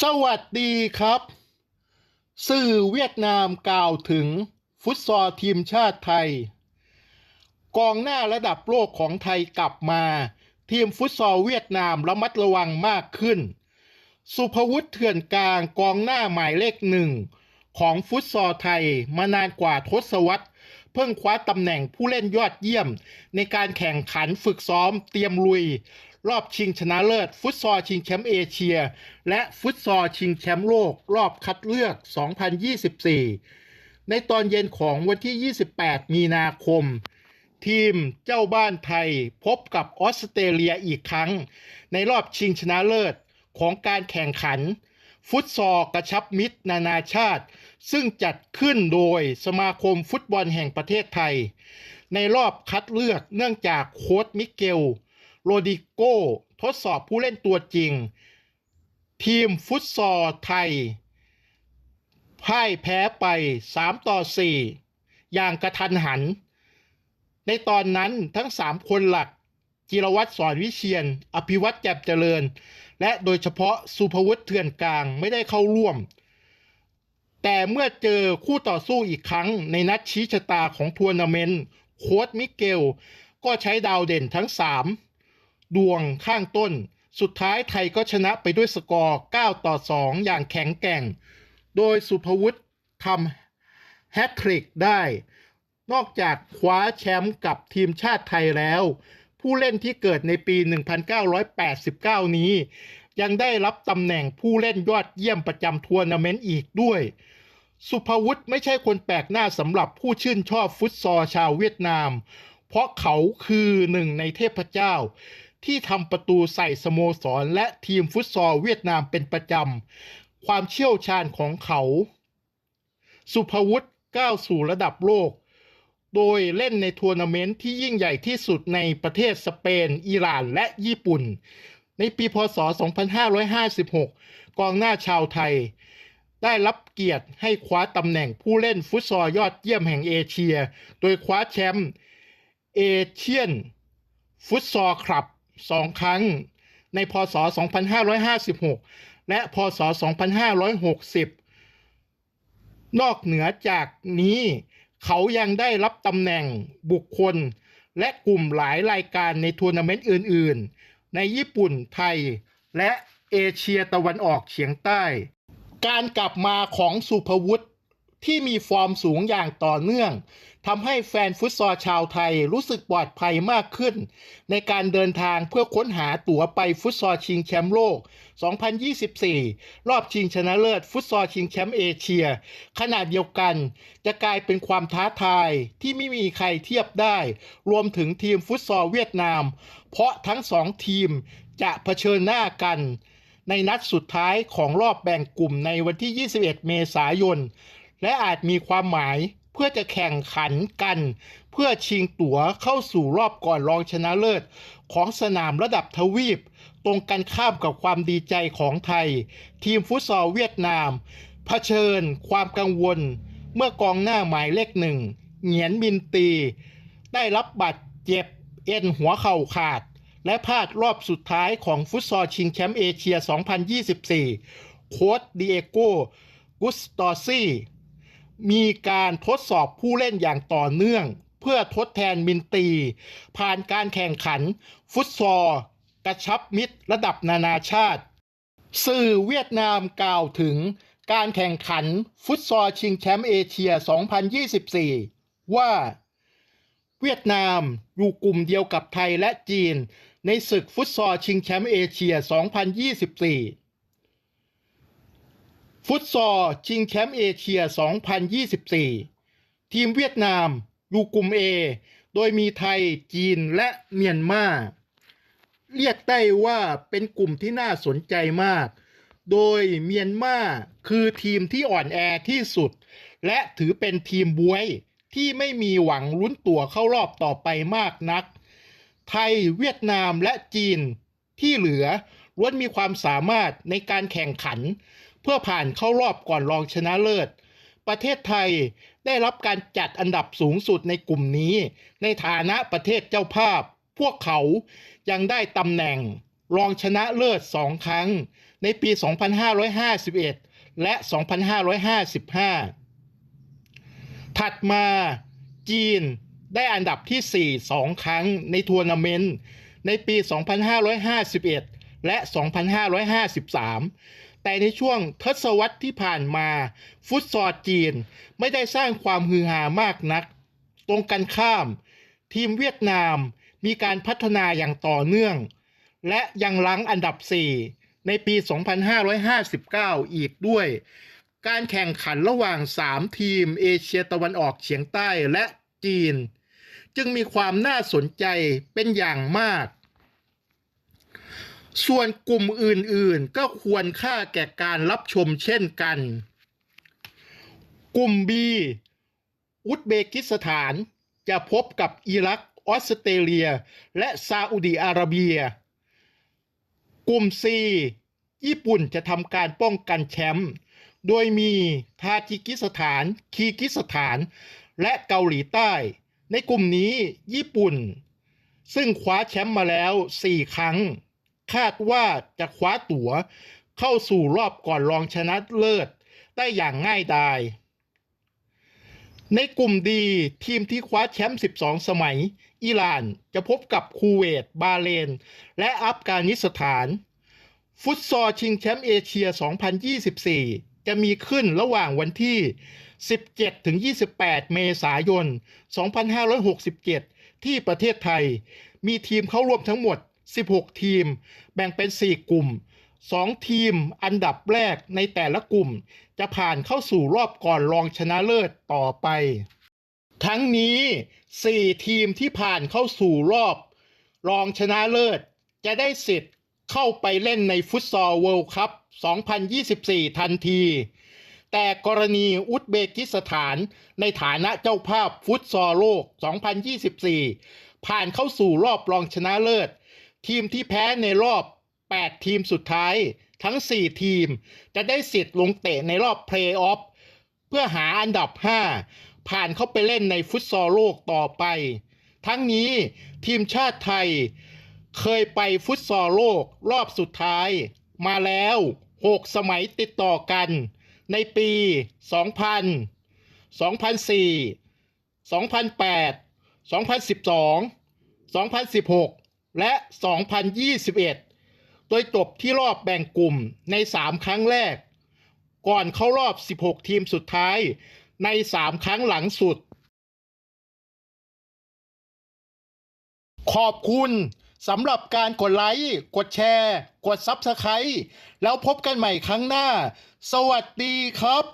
สวัสดีครับ สื่อเวียดนามกล่าวถึงฟุตซอลทีมชาติไทย กองหน้าระดับโลกของไทยกลับมา ทีมฟุตซอลเวียดนามระมัดระวังมากขึ้น สุภวุฒิเถื่อนกลางกองหน้าหมายเลขหนึ่ง ของฟุตซอลไทยมานานกว่าทศวรรษ เพิ่งคว้าตำแหน่งผู้เล่นยอดเยี่ยม ในการแข่งขันฝึกซ้อมเตรียมลุย รอบชิงชนะเลิศ ฟุตซอลชิงแชมป์เอเชีย และฟุตซอลชิงแชมป์โลก รอบคัดเลือก 2024 ในตอนเย็นของวันที่ 28 มีนาคม ทีมเจ้าบ้านไทยพบกับออสเตรเลียอีกครั้ง ในรอบชิงชนะเลิศของการแข่งขัน ฟุตซอลกระชับมิตรนานาชาติ ซึ่งจัดขึ้นโดยสมาคมฟุตบอลแห่งประเทศไทย ในรอบคัดเลือกเนื่องจากโค้ชมิเกล โรดิโก้ทดสอบผู้เล่นตัวจริง ทีมฟุตซอลไทยพ่ายแพ้ไป 3 ต่อ 4 อย่างกระทันหัน ในตอนนั้นทั้ง 3 คนหลัก จิรวัตรสอนวิเชียน อภิวัตรแจ่มเจริญ และโดยเฉพาะสุภวุฒิเถื่อนกลางไม่ได้เข้าร่วม แต่เมื่อเจอคู่ต่อสู้อีกครั้งในนัดชี้ชะตาของทัวร์นาเมนต์ โค้ชมิเกล ก็ใช้ดาวเด่นทั้ง 3 ดวงข้างต้น สุดท้ายไทยก็ชนะไปด้วยสกอร์ 9 ต่อ 2 อย่างแข็งแกร่ง โดยสุภวุฒิทำแฮตทริกได้ นอกจากคว้าแชมป์กับทีมชาติไทยแล้ว ผู้เล่นที่เกิดในปี 1989 นี้ ยังได้รับตำแหน่งผู้เล่นยอดเยี่ยมประจำทัวร์นาเมนต์อีกด้วยสุภวุฒิไม่ใช่คนแปลกหน้าสำหรับผู้ชื่นชอบฟุตซอลชาวเวียดนาม เพราะเขาคือหนึ่งในเทพเจ้า ที่ทำประตูใส่สโมสร และทีมฟุตซอลเวียดนามเป็นประจำ ความเชี่ยวชาญของเขา สุภวุฒิก้าวสู่ระดับโลก โดยเล่นในทัวร์นาเมนต์ที่ยิ่งใหญ่ที่สุดในประเทศสเปน อิหร่าน และญี่ปุ่น ในปีพศ 2556 กองหน้าชาวไทย ได้รับเกียรติให้คว้าตำแหน่งผู้เล่นฟุตซอลยอดเยี่ยมแห่งเอเชีย โดยคว้าแชมป์เอเชียนฟุตซอลคลับ สองครั้ง ในพศ 2556 และพศ 2560 นอกเหนือจากนี้ เขายังได้รับตำแหน่งบุคคล และกลุ่มหลายรายการในทัวร์นาเมนต์อื่น ๆ ในญี่ปุ่นไทย และเอเชียตะวันออกเฉียงใต้ การกลับมาของสุภวุฒิ ที่มีฟอร์มสูงอย่างต่อเนื่องทำให้แฟนฟุตซอลชาวไทยรู้สึกปลอดภัยมากขึ้น ในการเดินทางเพื่อค้นหาตั๋วไปฟุตซอลชิงแชมป์โลก 2024 รอบชิงชนะเลิศฟุตซอลชิงแชมป์เอเชีย ขนาดเดียวกันจะกลายเป็นความท้าทายที่ไม่มีใครเทียบได้ รวมถึงทีมฟุตซอลเวียดนาม เพราะทั้งสองทีมจะเผชิญหน้ากันในนัดสุดท้ายของรอบแบ่งกลุ่มในวันที่ 21 เมษายน และอาจมีความหมายเพื่อจะแข่งขันกัน เพื่อชิงตั๋วเข้าสู่รอบก่อนรองชนะเลิศ ของสนามระดับทวีป ตรงกันข้ามกับความดีใจของไทย ทีมฟุตซอลเวียดนามเผชิญ ความกังวล เมื่อกองหน้าหมายเลขหนึ่งเหงียนมินตี ได้รับบาดเจ็บเอ็นหัวเข่าขาด และพลาดรอบสุดท้ายของฟุตซอลชิงแชมป์เอเชีย 2024 โค้ชดิเอโกกุสตอซี่ มีการทดสอบผู้เล่นอย่างต่อเนื่อง เพื่อทดแทนมินตี ผ่านการแข่งขัน ฟุตซอลกระชับมิตรระดับนานาชาติ สื่อเวียดนามกล่าวถึงการแข่งขันฟุตซอลชิงแชมป์เอเชีย 2024 ว่า เวียดนามอยู่กลุ่มเดียวกับไทยและจีน ในศึกฟุตซอลชิงแชมป์เอเชีย 2024 ฟุตซอลชิงแชมป์เอเชีย 2024 ทีมเวียดนามอยู่กลุ่ม A โดยมีไทย จีนและเมียนมาเรียกได้ว่าเป็นกลุ่มที่น่าสนใจมาก โดยเมียนมาคือทีมที่อ่อนแอที่สุด และถือเป็นทีมบวยที่ไม่มีหวังลุ้นตั๋วเข้ารอบต่อไปมากนัก ไทยเวียดนามและจีนที่เหลือล้วนมีความสามารถในการแข่งขัน เพื่อผ่านเข้ารอบก่อนรองชนะเลิศ ประเทศไทยได้รับการจัดอันดับสูงสุดในกลุ่มนี้ ในฐานะประเทศเจ้าภาพ พวกเขายังได้ตำแหน่งรองชนะเลิศสองครั้ง ในปี 2551 และ 2555 ถัดมาจีนได้อันดับที่ 4 2 ครั้งในทัวร์นาเมนต์ในปี 2551 และ 2553 แต่ในช่วงทศวรรษที่ผ่านมา ฟุตซอลจีนไม่ได้สร้างความฮือฮามากนัก ตรงกันข้าม ทีมเวียดนามมีการพัฒนาอย่างต่อเนื่อง และยังลังอันดับ 4 ในปี 2559 อีกด้วย การแข่งขันระหว่าง 3 ทีมเอเชียตะวันออกเฉียงใต้และจีน จึงมีความน่าสนใจเป็นอย่างมาก ส่วนกลุ่มอื่นๆ ก็ควรค่าแก่การรับชมเช่นกัน กลุ่ม B อุซเบกิสถาน จะพบกับอิรัก ออสเตรเลีย และซาอุดิอาระเบีย กลุ่ม C ญี่ปุ่นจะทำการป้องกันแชมป์ โดยมีทาจิกิสถาน คีกิสถาน และเกาหลีใต้ ในกลุ่มนี้ญี่ปุ่น ซึ่งคว้าแชมป์มาแล้ว 4 ครั้ง คาดว่าจะคว้าตั๋ว เข้าสู่รอบก่อนรองชนะเลิศ ได้อย่างง่ายดาย ในกลุ่มดีทีมที่คว้าแชมป์ 12 สมัย อิหร่านจะพบกับคูเวต บาเลน และอัฟกานิสถาน ฟุตซอลชิงแชมป์เอเชีย 2024จะมีขึ้นระหว่างวันที่ 17-28 เมษายน 2567 ที่ประเทศไทย มีทีมเข้าร่วมทั้งหมด 16 ทีม แบ่งเป็น 4 กลุ่ม 2 ทีมอันดับแรกในแต่ละกลุ่ม จะผ่านเข้าสู่รอบก่อนรองชนะเลิศต่อไป ทั้งนี้ 4 ทีมที่ผ่านเข้าสู่รอบ รองชนะเลิศ จะได้สิทธิ์เข้าไปเล่นในฟุตซอลเวิลด์คัพ 2024 ทันที แต่กรณีอุซเบกิสถานในฐานะเจ้าภาพฟุตซอลโลก 2024 ผ่านเข้าสู่รอบรองชนะเลิศ ทีมที่แพ้ในรอบ 8 ทีมสุดท้ายทั้ง 4 ทีม จะได้สิทธิ์ลงเตะในรอบเพลย์ออฟเพื่อหาอันดับ 5 ผ่านเข้าไปเล่นในฟุตซอลโลกต่อไป ทั้งนี้ทีมชาติไทย เคยไปฟุตซอลโลกรอบสุดท้าย มาแล้ว 6 สมัยติดต่อกัน ในปี 2000 2004 2008 2012 2016 และ 2021 โดยจบที่รอบแบ่งกลุ่มใน 3 ครั้งแรก ก่อนเข้ารอบ 16 ทีมสุดท้ายใน 3 ครั้งหลังสุด ขอบคุณสำหรับการกดไลค์ กดแชร์ กด Subscribe แล้วพบกันใหม่ครั้งหน้า สวัสดีครับ